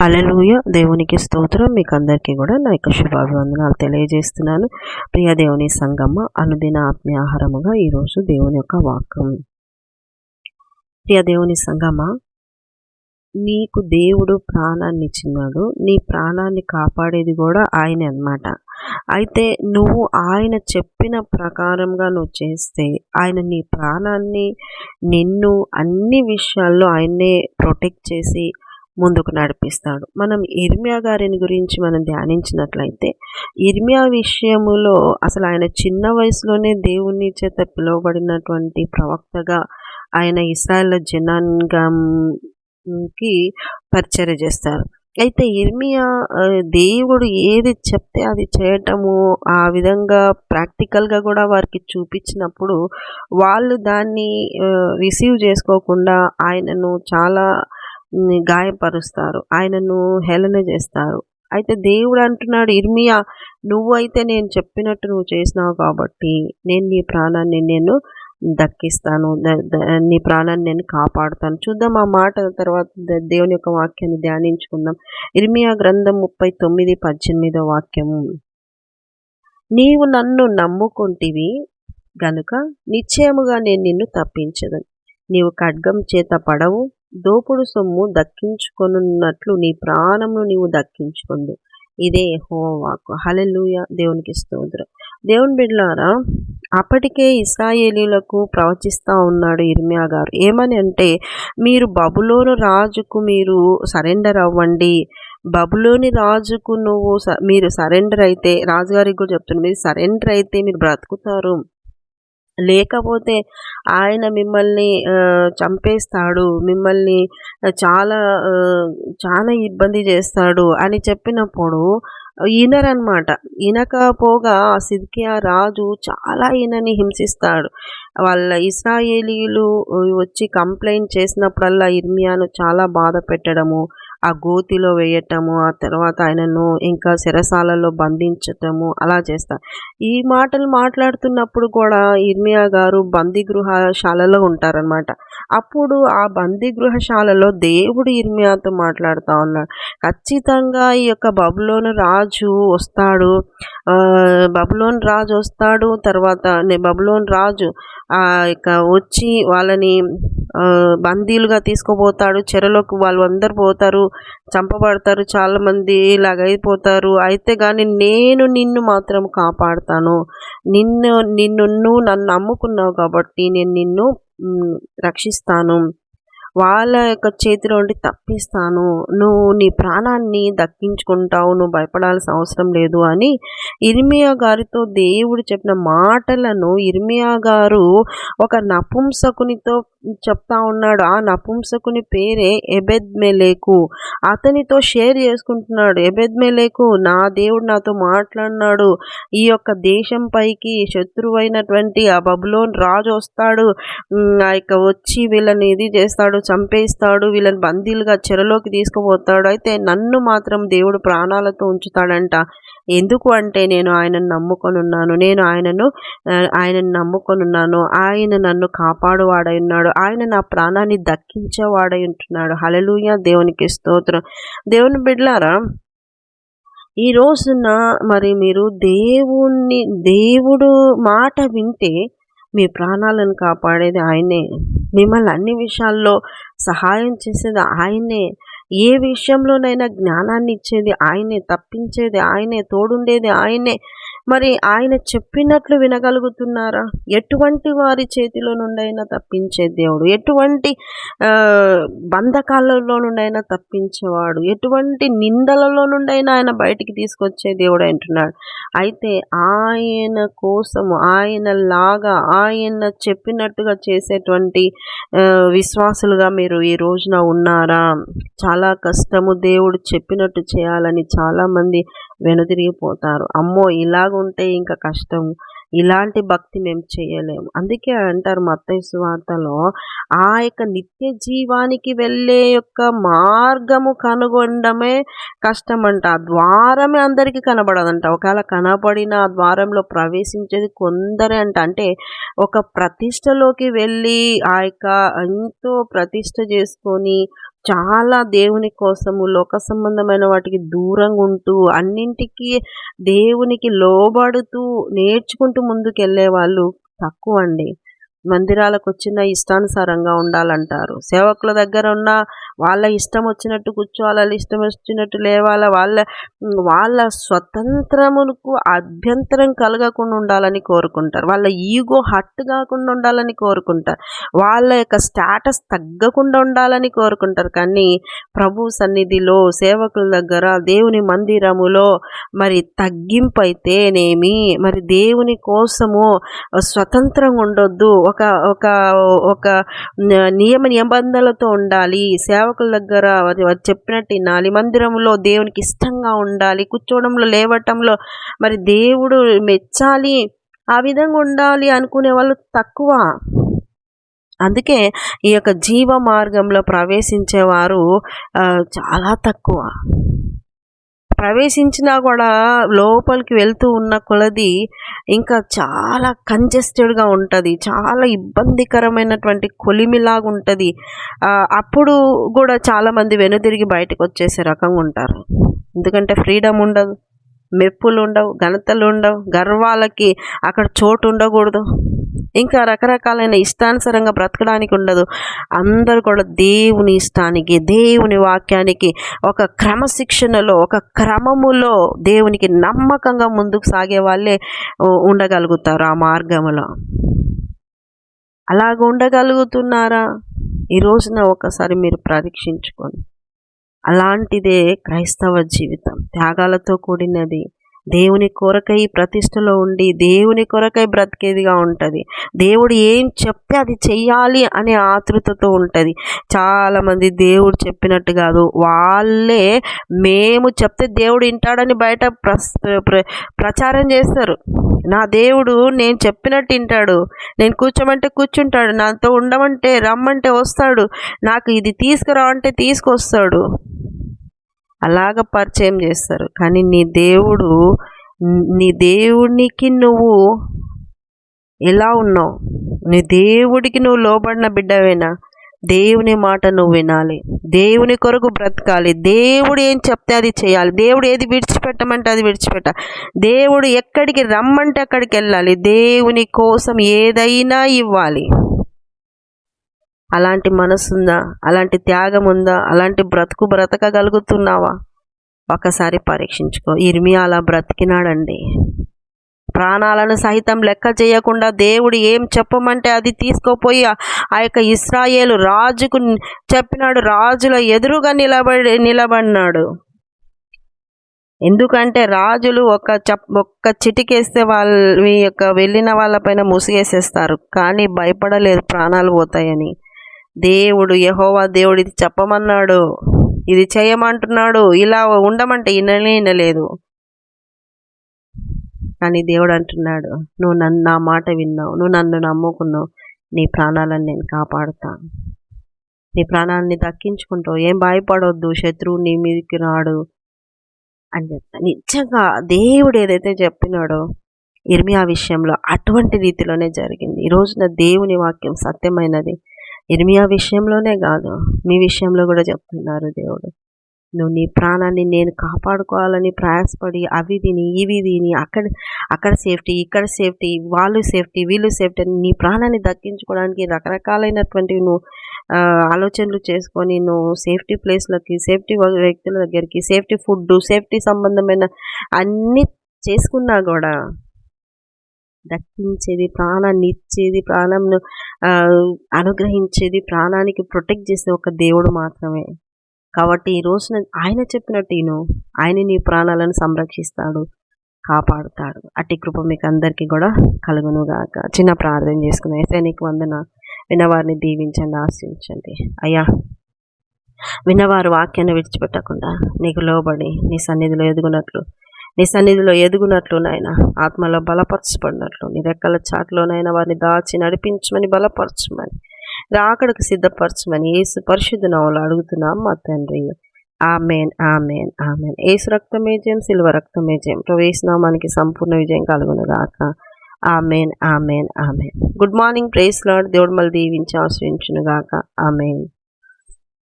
అలలుయ దేవునికి స్తోత్రం. మీకు అందరికీ కూడా నా యొక్క శుభాభివందనాలు తెలియజేస్తున్నాను. ప్రియ దేవుని సంగమ్మ అనుదిన ఆత్మీయాహారముగా ఈరోజు దేవుని యొక్క వాక్యం. ప్రియ దేవుని సంగమ నీకు దేవుడు ప్రాణాన్ని ఇచ్చినాడు. నీ ప్రాణాన్ని కాపాడేది కూడా ఆయనే అనమాట అయితే నువ్వు ఆయన చెప్పిన ప్రకారంగా నువ్వు చేస్తే ఆయన నీ ప్రాణాన్ని నిన్ను అన్ని విషయాల్లో ఆయన్నే ప్రొటెక్ట్ చేసి ముందుకు నడిపిస్తాడు. మనం ఇర్మియా గారిని గురించి మనం ధ్యానించినట్లయితే ఇర్మియా విషయములో అసలు ఆయన చిన్న వయసులోనే దేవుని చేత పిలువబడినటువంటి ప్రవక్తగా ఆయన ఇస్రాయల్ జనాంగంకి పరిచర్య చేస్తారు. అయితే ఇర్మియా దేవుడు ఏది చెప్తే అది చేయటము ఆ విధంగా ప్రాక్టికల్గా కూడా వారికి చూపించినప్పుడు వాళ్ళు దాన్ని రిసీవ్ చేసుకోకుండా ఆయనను చాలా గాయపరుస్తారు. ఆయనను హేళన చేస్తారు. అయితే దేవుడు అంటున్నాడు ఇర్మియా నువ్వైతే నేను చెప్పినట్టు నువ్వు చేసినావు కాబట్టి నేను నీ ప్రాణాన్ని నేను దక్కిస్తాను. నీ ప్రాణాన్ని నేను కాపాడుతాను. చూద్దాం ఆ మాట తర్వాత దేవుని యొక్క వాక్యాన్ని ధ్యానించుకుందాం. ఇర్మియా గ్రంథం ముప్పై తొమ్మిది పద్దెనిమిదో వాక్యము. నీవు నన్ను నమ్ముకుంటివి గనుక నిశ్చయముగా నేను నిన్ను తప్పించదు నీవు ఖడ్గం చేత పడవు దోపుడు సొమ్ము దక్కించుకొనున్నట్లు నీ ప్రాణమును నీవు దక్కించుకుందు. ఇదే హోవాకు హలెలుయ దేవునికి స్తోత్రం. దేవుని బిడ్లారా అప్పటికే ఇస్రాయేలీలకు ప్రవచిస్తూ ఉన్నాడు ఇర్మియా గారు. ఏమని అంటే మీరు బబులోను రాజుకు మీరు సరెండర్ అవ్వండి. బబులోని రాజుకు నువ్వు మీరు సరెండర్ అయితే రాజుగారికి కూడా చెప్తున్నారు మీరు సరెండర్ అయితే మీరు బ్రతుకుతారు. లేకపోతే ఆయన మిమ్మల్ని చంపేస్తాడు మిమ్మల్ని చాలా చాలా ఇబ్బంది చేస్తాడు అని చెప్పినప్పుడు ఈనరనమాట ఈనకపోగా సిద్కియా రాజు చాలా ఈయనని హింసిస్తాడు. వాళ్ళ ఇస్రాయేలీలు వచ్చి కంప్లైంట్ చేసినప్పుడల్లా ఇర్మియాను చాలా బాధ పెట్టడము ఆ గోతిలో వేయటము ఆ తర్వాత ఆయనను ఇంకా శిరసాలలో బంధించటము అలా చేస్తారు ఈ మాటలు మాట్లాడుతున్నప్పుడు కూడా ఇర్మియా గారు బందీ గృహశాలలో ఉంటారనమాట అప్పుడు ఆ బందీ గృహశాలలో దేవుడు ఇర్మియాతో మాట్లాడుతూ ఉన్నాడు. ఖచ్చితంగా ఈ యొక్క బబులోను రాజు వస్తాడు. బబులోన్ రాజు వస్తాడు. తర్వాత బబులోన్ రాజు యొక్క వచ్చి వాళ్ళని బందీలుగా తీసుకుపోతాడు. చెరలోకి వాళ్ళు అందరు పోతారు. చంపబడతారు. చాలామంది ఇలాగైపోతారు అయితే కానీ నేను నిన్ను మాత్రం కాపాడుతాను. నిన్ను నిన్ను నువ్వు నన్ను నమ్ముకున్నావు కాబట్టి నేను నిన్ను రక్షిస్తాను. వాళ్ళ యొక్క చేతిలో ఉండి తప్పిస్తాను. నువ్వు నీ ప్రాణాన్ని దక్కించుకుంటావు నువ్వు భయపడాల్సిన అవసరం లేదు అని ఇర్మియా గారితో దేవుడు చెప్పిన మాటలను ఇర్మియా గారు ఒక నపుంసకునితో చెప్తా ఉన్నాడు. ఆ నపుంసకుని పేరే ఎబెద్ మెలేకు అతనితో షేర్ చేసుకుంటున్నాడు. ఎబెద్ మెలేకు నా దేవుడు నాతో మాట్లాడినాడు. ఈ యొక్క దేశం పైకి శత్రువైనటువంటి ఆ బబులోన్ రాజు వస్తాడు. ఆ యొక్క వచ్చి వీళ్ళని ఇది చేస్తాడు. చంపేస్తాడు వీళ్ళని బందీలుగా చెరలోకి తీసుకుపోతాడు. అయితే నన్ను మాత్రం దేవుడు ప్రాణాలతో ఉంచుతాడంట. ఎందుకు అంటే నేను ఆయనను నమ్ముకొని ఉన్నాను నేను ఆయనను ఆయనను నమ్ముకొని ఉన్నాను ఆయన నన్ను కాపాడువాడై ఉన్నాడు. ఆయన నా ప్రాణాన్ని దక్కించేవాడై ఉంటున్నాడు. హలలుయ దేవునికి స్తోత్రం. దేవుని బిడ్లారా ఈ రోజున మరి మీరు దేవుణ్ణి దేవుడు మాట వింటే మీ ప్రాణాలను కాపాడేది ఆయనే. మిమ్మల్ని అన్ని విషయాల్లో సహాయం చేసేది ఆయనే. ఏ విషయంలోనైనా జ్ఞానాన్ని ఇచ్చేది ఆయనే తప్పించేది ఆయనే తోడుండేది ఆయనే. మరి ఆయన చెప్పినట్లు వినగలుగుతున్నారా? ఎటువంటి వారి చేతిలో నుండైనా తప్పించే దేవుడు. ఎటువంటి బంధకాలలో నుండైనా తప్పించేవాడు. ఎటువంటి నిందలలో నుండైనా ఆయన బయటికి తీసుకొచ్చే దేవుడు అంటున్నాడు. అయితే ఆయన కోసం ఆయన లాగా ఆయన చెప్పినట్టుగా చేసేటువంటి విశ్వాసులుగా మీరు ఈ రోజున ఉన్నారా? చాలా కష్టము దేవుడు చెప్పినట్టు చేయాలని చాలామంది వెనుదిరిగిపోతారు. అమ్మో ఇలాగుంటే ఇంకా కష్టం ఇలాంటి భక్తి మేము చేయలేము. అందుకే అంటారు మత్తైసు వార్తలో ఆ యొక్క నిత్య జీవానికి వెళ్ళే యొక్క మార్గము కనుగొనడమే కష్టమంట. ఆ ద్వారమే అందరికీ కనబడదంట. ఒకవేళ కనబడిన ఆ ద్వారంలో ప్రవేశించేది కొందరే అంట. అంటే ఒక ప్రతిష్టలోకి వెళ్ళి ఆ యొక్క ఎంతో ప్రతిష్ట చేసుకొని చాలా దేవుని కోసము లోక సంబంధమైన వాటికి దూరంగా ఉంటూ అన్నింటికి దేవునికి లోబడుతూ నేర్చుకుంటూ ముందుకెళ్ళే వాళ్ళు తక్కువ అండి. మందిరాలకు వచ్చిన ఇష్టానుసారంగా ఉండాలంటారు. సేవకుల దగ్గర ఉన్న వాళ్ళ ఇష్టం వచ్చినట్టు కూర్చోవాలి ఇష్టం వచ్చినట్టు లేవాల వాళ్ళ వాళ్ళ స్వతంత్రములకు అభ్యంతరం కలగకుండా ఉండాలని కోరుకుంటారు. వాళ్ళ ఈగో హట్ కాకుండా ఉండాలని కోరుకుంటారు. వాళ్ళ యొక్క స్టేటస్ తగ్గకుండా ఉండాలని కోరుకుంటారు. కానీ ప్రభు సన్నిధిలో సేవకుల దగ్గర దేవుని మందిరములో మరి తగ్గింపు అయితేనేమి మరి దేవుని కోసము స్వతంత్రంగా ఉండొద్దు. ఒక ఒక ఒక నియమ నిబంధనలతో ఉండాలి. సేవ సేవకుల దగ్గర చెప్పినట్టు వినాలి మందిరంలో దేవునికి ఇష్టంగా ఉండాలి కూర్చోవడంలో లేవటంలో మరి దేవుడు మెచ్చాలి ఆ విధంగా ఉండాలి అనుకునే వాళ్ళు తక్కువ. అందుకే ఈ యొక్క జీవ మార్గంలో ప్రవేశించేవారు చాలా తక్కువ. ప్రవేశించినా కూడా లోపలికి వెళ్తూ ఉన్న కొలది ఇంకా చాలా కంజెస్టెడ్గా ఉంటుంది. చాలా ఇబ్బందికరమైనటువంటి కొలిమిలాగా ఉంటుంది. అప్పుడు కూడా చాలామంది వెనుదిరిగి బయటకు వచ్చేసే రకంగా ఉంటారు. ఎందుకంటే ఫ్రీడమ్ ఉండదు. మెప్పులు ఉండవు ఘనతలు ఉండవు. గర్వాలకి అక్కడ చోటు ఉండకూడదు. ఇంకా రకరకాలైన ఇష్టానుసరంగా బ్రతకడానికి ఉండదు. అందరూ కూడా దేవుని ఇష్టానికి దేవుని వాక్యానికి ఒక క్రమశిక్షణలో ఒక క్రమములో దేవునికి నమ్మకంగా ముందుకు సాగే వాళ్ళే ఉండగలుగుతారు ఆ మార్గంలో అలాగ ఉండగలుగుతున్నారా? ఈ రోజున ఒకసారి మీరు పరీక్షించుకోండి అలాంటిదే క్రైస్తవ జీవితం. త్యాగాలతో కూడినది. దేవుని కొరకై ప్రతిష్టలో ఉండి దేవుని కొరకై బ్రతికేదిగా ఉంటుంది. దేవుడు ఏం చెప్తే అది చెయ్యాలి అనే ఆతృతతో ఉంటుంది. చాలామంది దేవుడు చెప్పినట్టు కాదు. వాళ్ళే మేము చెప్తే దేవుడు వింటాడని బయట ప్రచారం చేస్తారు. నా దేవుడు నేను చెప్పినట్టు వింటాడు. నేను కూర్చోమంటే కూర్చుంటాడు. నాతో ఉండమంటే రమ్మంటే వస్తాడు. నాకు ఇది తీసుకురావంటే తీసుకొస్తాడు. అలాగ పరిచయం చేస్తారు. కానీ నీ దేవుడు నీ దేవునికి నువ్వు ఎలా ఉన్నావు? నీ దేవుడికి నువ్వు లోబడిన బిడ్డవేనా? దేవుని మాట నువ్వు వినాలి. దేవుని కొరకు బ్రతకాలి. దేవుడు ఏం చెప్తే అది చేయాలి. దేవుడు ఏది విడిచిపెట్టమంటే అది విడిచిపెట్ట. దేవుడు ఎక్కడికి రమ్మంటే అక్కడికి వెళ్ళాలి. దేవుని కోసం ఏదైనా ఇవ్వాలి. అలాంటి మనసుందా? అలాంటి త్యాగం ఉందా అలాంటి బ్రతుకు బ్రతకగలుగుతున్నావా? ఒకసారి పరీక్షించుకో. ఇర్మి అలా బ్రతికినాడండి. ప్రాణాలను సహితం లెక్క చేయకుండా దేవుడు ఏం చెప్పమంటే అది తీసుకోపోయి ఆ యొక్క ఇస్రాయేలు రాజుకు చెప్పినాడు. రాజుల ఎదురుగా నిలబడి నిలబడినాడు. ఎందుకంటే రాజులు ఒక చప్ ఒక్క చిటికేస్తే వాళ్ళ యొక్క వెళ్ళిన వాళ్ళపైన ముసిగేసేస్తారు కానీ భయపడలేదు. ప్రాణాలు పోతాయని. దేవుడు యహోవా దేవుడు ఇది చెప్పమన్నాడు. ఇది చేయమంటున్నాడు. ఇలా ఉండమంటే ఇనలే వినలేదు కానీ దేవుడు అంటున్నాడు నువ్వు నన్ను నా మాట విన్నావు. నువ్వు నన్ను నమ్ముకున్నావు. నీ ప్రాణాలను నేను కాపాడుతా. నీ ప్రాణాలని దక్కించుకుంటావు. ఏం భయపడవద్దు శత్రువు నీ మీదకి రాడు. అని చెప్తా. నిజంగా దేవుడు ఏదైతే చెప్పినాడో ఇర్మియా విషయంలో అటువంటి రీతిలోనే జరిగింది. ఈ రోజున దేవుని వాక్యం సత్యమైనది. ఇర్మియా విషయంలోనే కాదు మీ విషయంలో కూడా చెప్తున్నారు దేవుడు. నువ్వు నీ ప్రాణాన్ని నేను కాపాడుకోవాలని ప్రయాసపడి అవి తిని ఇవి తిని అక్కడ అక్కడ సేఫ్టీ ఇక్కడ సేఫ్టీ వాళ్ళు సేఫ్టీ వీళ్ళు సేఫ్టీ అని నీ ప్రాణాన్ని దక్కించుకోవడానికి రకరకాలైనటువంటి నువ్వు ఆలోచనలు చేసుకొని నువ్వు సేఫ్టీ ప్లేస్లకి సేఫ్టీ వ్యక్తుల దగ్గరికి సేఫ్టీ ఫుడ్ సేఫ్టీ సంబంధమైన అన్నీ చేసుకున్నా కూడా దక్కించేది ప్రాణాన్ని ఇచ్చేది ప్రాణంను అనుగ్రహించేది ప్రాణానికి ప్రొటెక్ట్ చేసే ఒక దేవుడు మాత్రమే. కాబట్టి ఈ రోజున ఆయన చెప్పినట్టు నేను ఆయన నీ ప్రాణాలను సంరక్షిస్తాడు కాపాడుతాడు. అట్టి కృప మీకు అందరికీ కూడా కలుగునుగాక చిన్న ప్రార్థన చేసుకున్నాం అయితే నీకు వందన. విన్నవారిని దీవించండి ఆశ్రయించండి అయ్యా విన్నవారు వాక్యాన్ని విడిచిపెట్టకుండా నీకు లోబడి నీ సన్నిధిలో ఎదుగునట్లు నీ సన్నిధిలో ఎదుగునట్లు నాయన ఆత్మలో బలపరచబడినట్లు. నీ రెక్కల చాటులోనైనా వారిని దాచి నడిపించమని బలపరచమని. రాకడకు సిద్ధపరచమని ఏసు పరిశుద్ధ నవలు అడుగుతున్నాం మా తండ్రి. Amen amen amen. ఏసు రక్తమే జయం సిల్వ రక్తమే జయం. ప్రవేశనామానికి సంపూర్ణ విజయం కలుగునుగాక amen amen amen. Good morning praise lord దేవుడు మళ్ళీ దీవించి ఆశ్రయించునుగాక ఆమెన్.